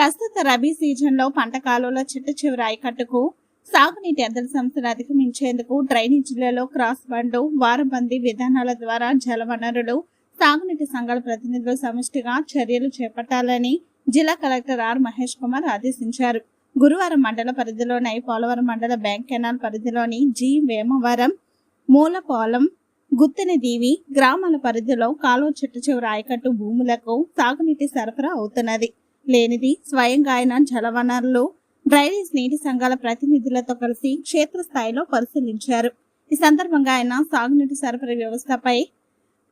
ప్రస్తుత రబీ సీజన్లో పంట కాలువల చిట్ట చివరి ఆయకట్టుకు సాగునీటి ఎద్దల సంస్థను అధిగమించేందుకు డ్రైనేజీలలో క్రాస్ బండ్లు వారబందీ విధానాల ద్వారా జలవనరులు సాగునీటి సంఘాల ప్రతినిధులు సమిష్టిగా చర్యలు చేపట్టాలని జిల్లా కలెక్టర్ ఆర్ మహేష్ కుమార్ ఆదేశించారు. గురువారం మండల పరిధిలోని పోలవరం మండల బ్యాంక్ కెనాల్ పరిధిలోని జి వేమవరం మూలపోలం గుత్తిని దీవి గ్రామాల పరిధిలో కాలువ చెట్టు చివరి ఆయకట్టు భూములకు సాగునీటి సరఫరా అవుతున్నది. లేనిది. స్వయంగా ఆయన జలవనరులు డ్రైనేజ్ నీటి సంఘాల ప్రతినిధులతో కలిసి క్షేత్రస్థాయిలో పరిశీలించారు. ఈ సందర్భంగా ఆయన సాగునీటి సరఫరా వ్యవస్థపై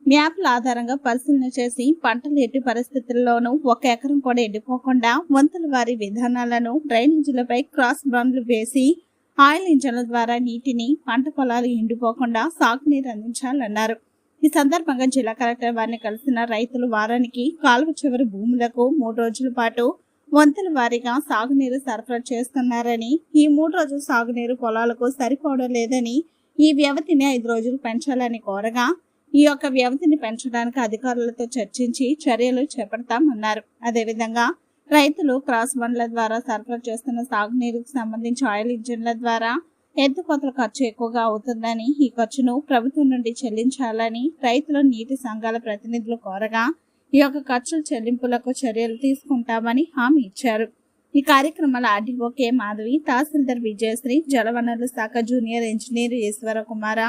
మ్యాప్ల ఆధారంగా పరిశీలన చేసి పంటలు ఎట్టి పరిస్థితుల్లోనూ ఒక ఎకరం కూడా ఎండిపోకుండా వంతుల వారి విధానాలను డ్రైనేజీలపై క్రాస్ బండ్లు వేసి ఆయిల్ ఇంజన్ల ద్వారా నీటిని పంట పొలాలు ఎండిపోకుండా సాగునీరు అందించాలన్నారు. ఈ సందర్భంగా జిల్లా కలెక్టర్ వారిని కలిసిన రైతులు వారానికి కాలువ చివరి భూములకు మూడు రోజుల పాటు వంతుల వారీగా సాగునీరు సరఫరా చేస్తున్నారని ఈ మూడు రోజుల సాగునీరు పొలాలకు సరిపోవడం లేదని ఈ వ్యవధిని ఐదు రోజులు పెంచాలని కోరగా ఈ యొక్క వ్యవధిని పెంచడానికి అధికారులతో చర్చించి చర్యలు చేపడతామన్నారు. అదేవిధంగా రైతులు క్రాస్ బండ్ల ద్వారా సరఫరా చేస్తున్న సాగునీరుకు సంబంధించి ఆయిల్ ఇంజిన్ల ద్వారా ఎత్తుకోతల ఖర్చు ఎక్కువగా అవుతుందని ఈ ఖర్చును ప్రభుత్వం నుండి చెల్లించాలని రైతుల నీటి సంఘాల ప్రతినిధులు కోరగా ఈ యొక్క ఖర్చుల చెల్లింపులకు చర్యలు తీసుకుంటామని హామీ ఇచ్చారు. ఈ కార్యక్రమాల ఆర్డీఓ కె. మాధవి తహసీల్దార్ విజయశ్రీ జలవనరుల శాఖ జూనియర్ ఇంజనీర్ ఈశ్వర కుమార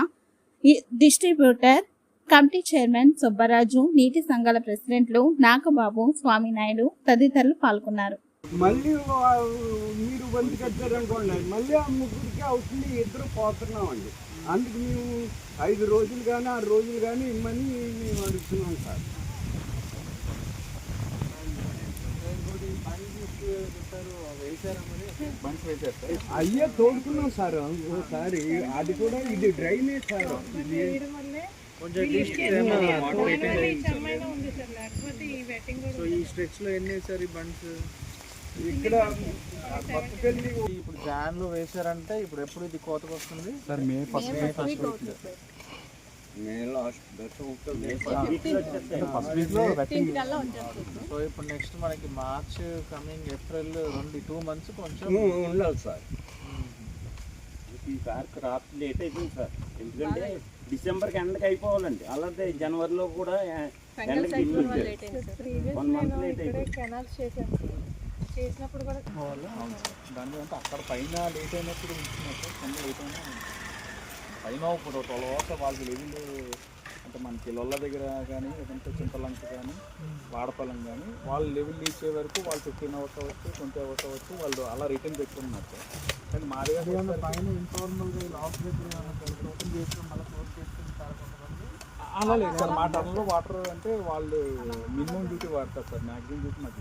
ఈ డిస్ట్రిబ్యూటర్ కమిటీ చైర్మన్ సుబ్బరాజు నీటి సంఘాల ప్రెసిడెంట్లు నాగబాబు స్వామినాయుడు తదితరులు పాల్గొన్నారు. మళ్ళీ మీరు బంది కట్టారనుకోండి మళ్ళీ ఆ ముగ్గురికి అవుతుంది ఇద్దరు పోతున్నామండి. అందుకు మేము ఐదు రోజులు కానీ ఆరు రోజులు కానీ ఇమ్మని మేము అడుగుతున్నాం సార్. అయ్యే తోడుకున్నాం సార్. ఒకసారి అది కూడా ఇది డ్రైనేజ్ సార్. ఇది సో ఈ స్ట్రెచ్లో ఎన్ని వేసారు ఈ బండ్స్? ఇక్కడ ఇప్పుడు జాన్లో వేసారంటే ఇప్పుడు ఎప్పుడు ఇది కోతకు వస్తుంది? Sir May first May first May last first వీక్లో వెట్టింగ్ సో ఇప్పుడు నెక్స్ట్ మనకి మార్చ్ కమింగ్ ఏప్రిల్ రెండు టూ మంత్స్ కొంచెం ఉండాలి సార్. ఈసారి క్రాప్ లేట్ అయిపోయింది సార్. ఎందుకంటే డిసెంబర్కి ఎండకి అయిపోవాలండి. అలాగే జనవరిలో కూడా ఎండకి వన్ మంత్ లేట్ అయిపోయింది. చేసినప్పుడు కూడా పోవాలి అవును. సార్. దాని అంటే అక్కడ పైన లేట్ అయినప్పుడు కింద లేట్ అయినా పైన ఇప్పుడు ట్వెల్వ్ అవర్స్ వాళ్ళకి లెవెల్ అంటే మనకి లొల్ల దగ్గర కానీ లేదంటే చింతలంక కానీ వాడపల్లం కానీ వాళ్ళు లెవెల్ ఇచ్చే వరకు వాళ్ళు ఫిఫ్టీన్ అవర్స్ అవ్వచ్చు ట్వంటీ అవర్స్ అవ్వచ్చు వాళ్ళు అలా రిటర్న్ పెట్టుకున్నారు సార్ కానీ మా దగ్గర పైన ఇన్ఫార్మల్గా లాస్ దగ్గర ఓపెన్ చేసుకుని మళ్ళీ క్లోజ్ చేసుకుని అలా లేదు. సార్ మా టర్న్లో వాటర్ అంటే వాళ్ళు మినిమం డ్యూటీ వాడతారు సార్ మ్యాక్సిమం డ్యూటీ మాకు